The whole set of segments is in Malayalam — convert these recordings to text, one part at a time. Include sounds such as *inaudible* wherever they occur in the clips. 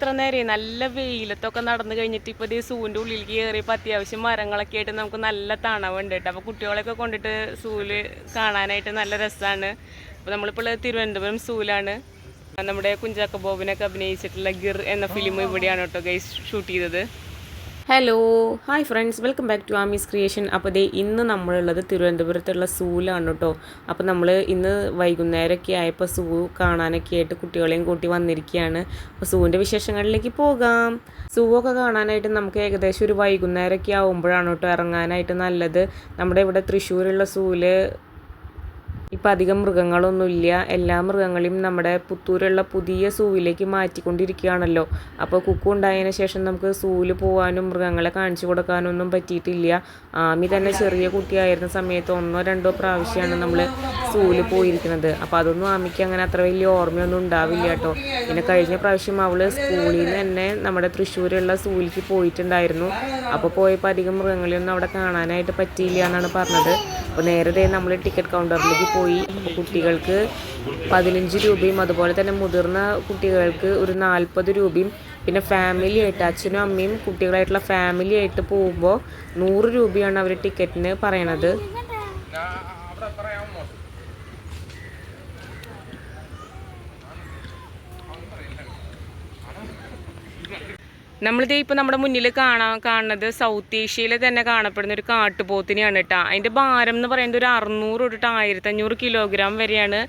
ഇത്ര നേരം നല്ല വെയിലത്തൊക്കെ നടന്നു കഴിഞ്ഞിട്ട് ഇപ്പോൾ ഈ സൂവിന്റെ ഉള്ളിലേക്ക് കയറിയപ്പോൾ അത്യാവശ്യം മരങ്ങളൊക്കെ ആയിട്ട് നമുക്ക് നല്ല തണവുണ്ട് കേട്ടോ. അപ്പോൾ കുട്ടികളെയൊക്കെ കൊണ്ടിട്ട് സൂൽ കാണാനായിട്ട് നല്ല രസമാണ് അപ്പോൾ നമ്മളിപ്പോൾ തിരുവനന്തപുരം സൂവിലാണ്. നമ്മുടെ കുഞ്ചാക്ക ബോബിനൊക്കെ അഭിനയിച്ചിട്ടുള്ള ഗിർ എന്ന ഫിലിം ഇവിടെയാണ് കേട്ടോ ഗൈസ് ഷൂട്ട് ചെയ്തത്. Hello hi friends welcome back to Ami's creation അപ്പോൾ ദേ ഇന്ന് നമ്മളുള്ളത് തിരുവനന്തപുരത്തുള്ള സൂലാണ് കേട്ടോ അപ്പോൾ നമ്മൾ ഇന്ന് വൈകുന്നേരമൊക്കെ ആയപ്പോൾ സൂ കാണാനൊക്കെ ആയിട്ട് കുട്ടികളെയും കൂട്ടി വന്നിരിക്കുകയാണ് അപ്പോൾ സൂവിന്റെ വിശേഷങ്ങളിലേക്ക് പോകാം. സൂവൊക്കെ കാണാനായിട്ട് നമുക്ക് ഏകദേശം ഒരു വൈകുന്നേരമൊക്കെ ആകുമ്പോഴാണ് കേട്ടോ ഇറങ്ങാനായിട്ട് നല്ലത്. നമ്മുടെ ഇവിടെ തൃശ്ശൂരുള്ള സൂവിൽ ഇപ്പം അധികം മൃഗങ്ങളൊന്നുമില്ല. എല്ലാ മൃഗങ്ങളെയും നമ്മുടെ പുത്തൂരുള്ള പുതിയ സൂവിലേക്ക് മാറ്റിക്കൊണ്ടിരിക്കുകയാണല്ലോ. അപ്പോൾ കുക്കു ഉണ്ടായതിന് ശേഷം നമുക്ക് സൂവിൽ പോകാനും മൃഗങ്ങളെ കാണിച്ചു കൊടുക്കാനൊന്നും പറ്റിയിട്ടില്ല. ആമി തന്നെ ചെറിയ കുട്ടിയായിരുന്ന സമയത്ത് ഒന്നോ രണ്ടോ പ്രാവശ്യമാണ് നമ്മൾ സൂവിൽ പോയിരിക്കുന്നത്. അപ്പോൾ അതൊന്നും ആമിക്ക് അങ്ങനെ അത്ര വലിയ ഓർമ്മയൊന്നും ഉണ്ടാവില്ല കേട്ടോ. പിന്നെ കഴിഞ്ഞ പ്രാവശ്യം അവൾ സ്കൂളിൽ നിന്ന് തന്നെ നമ്മുടെ തൃശ്ശൂരുള്ള സൂവിലേക്ക് പോയിട്ടുണ്ടായിരുന്നു. അപ്പോൾ പോയപ്പോൾ അധികം മൃഗങ്ങളെയൊന്നും അവിടെ കാണാനായിട്ട് പറ്റിയില്ല എന്നാണ് പറഞ്ഞത്. അപ്പോൾ നേരത്തെ നമ്മൾ ടിക്കറ്റ് കൗണ്ടറിലേക്ക് പോയി അപ്പോൾ കുട്ടികൾക്ക് പതിനഞ്ച് രൂപയും അതുപോലെ തന്നെ മുതിർന്ന കുട്ടികൾക്ക് ഒരു നാൽപ്പത് രൂപയും പിന്നെ ഫാമിലി ആയിട്ട് അച്ഛനും അമ്മയും കുട്ടികളായിട്ടുള്ള ഫാമിലി ആയിട്ട് പോകുമ്പോൾ നൂറ് രൂപയാണ് അവർ ടിക്കറ്റിന് പറയണത്. നമ്മളിത് ഇപ്പോൾ നമ്മുടെ മുന്നിൽ കാണാൻ കാണുന്നത് സൗത്ത് ഏഷ്യയിൽ തന്നെ കാണപ്പെടുന്ന ഒരു കാട്ടുപോത്തിനെയാണ് കേട്ടോ അതിന്റെ ഭാരം എന്ന് പറയുന്നത് ഒരു അറുന്നൂറ് തൊട്ടിട്ട് ആയിരത്തഞ്ഞൂറ് കിലോഗ്രാം വരെയാണ്.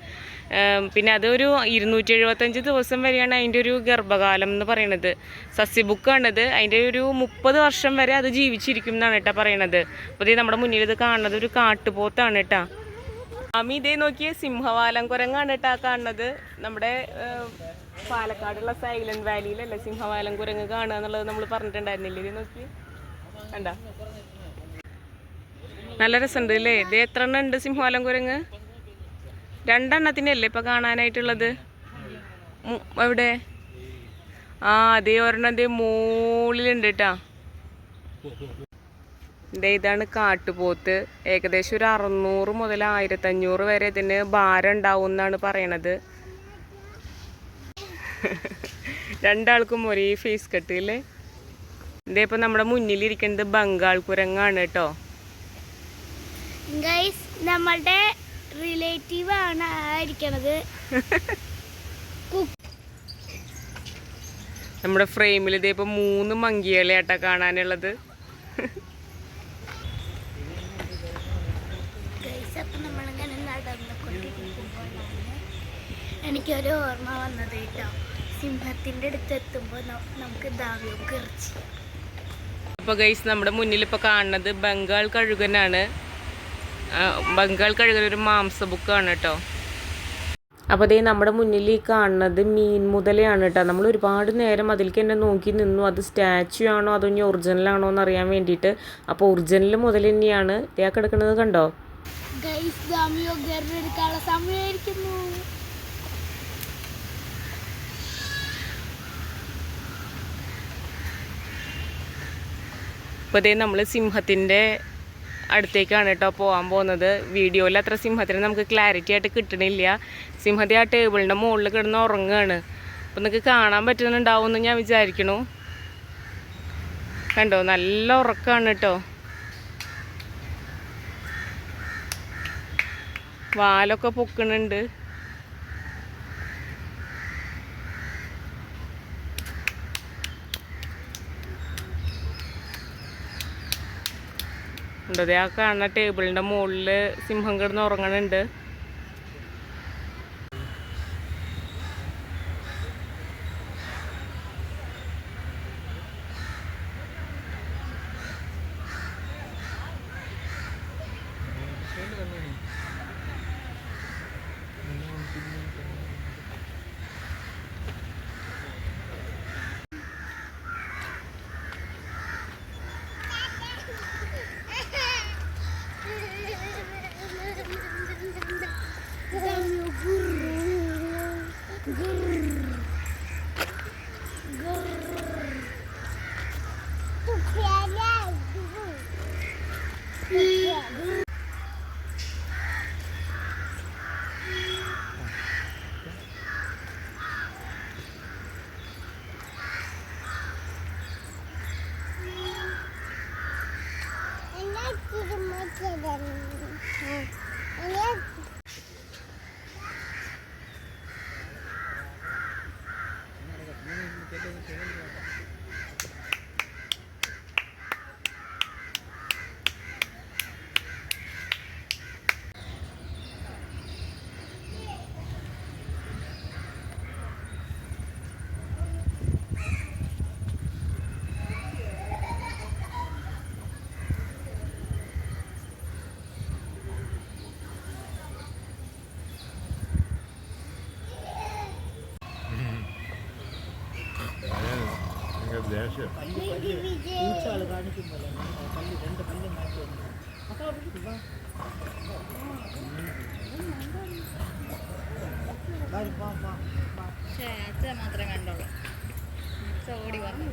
പിന്നെ അതൊരു ഇരുന്നൂറ്റി എഴുപത്തഞ്ച് ദിവസം വരെയാണ് അതിന്റെ ഒരു ഗർഭകാലം എന്ന് പറയുന്നത് സസ്യബുക്കാണിത് അതിന്റെ ഒരു മുപ്പത് വർഷം വരെ അത് ജീവിച്ചിരിക്കും എന്നാണ് കേട്ടോ പറയണത്. അപ്പോൾ ഇത് നമ്മുടെ മുന്നിൽ ഇത് കാണുന്നത് ഒരു കാട്ടുപോത്താണ് കേട്ടോ അമ്മ ഇതേ നോക്കിയ സിംഹവാലം കുരങ്ങാണ് കേട്ടോ കാണുന്നത്. നമ്മുടെ പാലക്കാടുള്ള സൈലന്റ് വാലിയിലല്ല സിംഹവാലം കുരങ്ങ് കാണുക എന്നുള്ളത് നമ്മൾ പറഞ്ഞിട്ടുണ്ടായിരുന്നില്ലേ? ഇത് നോക്കി. കണ്ട? നല്ല രസമുണ്ട് അല്ലേ? ഇത് എത്ര എണ്ണം ഉണ്ട് സിംഹവാലം കുരങ്ങ്? രണ്ടെണ്ണത്തിനല്ലേ ഇപ്പൊ കാണാനായിട്ടുള്ളത്? എവിടെ? ആ അതേ ഒരെണ്ണം അതേ മുകളിലുണ്ട് കേട്ടാ. ഇതാണ് കാട്ടുപോത്ത്. ഏകദേശം ഒരു അറുന്നൂറ് മുതൽ ആയിരത്തഞ്ഞൂറ് വരെ ഇതിന് ഭാരം ഉണ്ടാവും എന്നാണ് പറയണത്. *laughs* രണ്ടാൾക്കും ഒരേ ഫേസ് കട്ട് അല്ലേ ഇതേ ഇപ്പൊ നമ്മുടെ മുന്നിലിരിക്കുന്നത് ബംഗാൾ കുരങ്ങാണ് കേട്ടോ നമ്മളുടെ റിലേറ്റീവ് ആണ് ആയിരിക്കണത് *laughs* നമ്മുടെ ഫ്രെയിമിൽ ഇതേ ഇപ്പൊ മൂന്ന് കാണാനുള്ളത്. അപ്പം നമ്മളിങ്ങനെ നടന്നുകൊണ്ടിരിക്കുമ്പോഴാണ് എനിക്കൊരു ഓർമ്മ വന്നത് കേട്ടോ സിംഹത്തിന്റെ അടുത്ത് എത്തുമ്പോൾ നമുക്ക് ദാവ്യം കിറിച്ച് അപ്പോൾ ഗൈസ് നമ്മുടെ മുന്നിൽ ഇപ്പോൾ കാണുന്നത് ബംഗാൾ കഴുകനാണ്. ബംഗാൾ കഴുകൻ ഒരു മാംസ ബുക്കാണ് കേട്ടോ അപ്പോൾ അതേ നമ്മുടെ മുന്നിൽ ഈ കാണുന്നത് മീൻ മുതലയാണ് കേട്ടോ നമ്മൾ ഒരുപാട് നേരം അതിലേക്ക് തന്നെ നോക്കി നിന്നു. അത് സ്റ്റാച്ചു ആണോ അതോ ഇനി ഒറിജിനൽ ആണോ എന്ന് അറിയാൻ വേണ്ടിയിട്ട്. അപ്പോൾ ഒറിജിനൽ മുതൽ തന്നെയാണ്. ഇതേ കിടക്കുന്നത് കണ്ടോ? സമയമായിരിക്കുന്നു. ഇപ്പോൾ ഇതേ നമ്മൾ സിംഹത്തിന്റെ അടുത്തേക്കാണ് കേട്ടോ പോകാൻ പോകുന്നത് വീഡിയോയിൽ അത്ര സിംഹത്തിനെ നമുക്ക് ക്ലാരിറ്റി ആയിട്ട് കിട്ടണില്ല. സിംഹത്തെ ആ ടേബിളിന്റെ മുകളിൽ കിടന്ന് ഉറങ്ങുകയാണ് അപ്പോൾ നിങ്ങൾക്ക് കാണാൻ പറ്റുന്നുണ്ടാവുമെന്ന് ഞാൻ വിചാരിക്കണു. കണ്ടോ? നല്ല ഉറക്കമാണ് കേട്ടോ വാലൊക്കെ പൊക്കണുണ്ട്. ഉണ്ട് ആ കാണുന്ന ടേബിളിന്റെ മുകളിൽ സിംഹം കിടന്ന് ഉറങ്ങണുണ്ട്. പക്ഷേ അച്ഛൻ മാത്രമേ കണ്ടോളൂ അച്ഛ ഓടി വന്നു.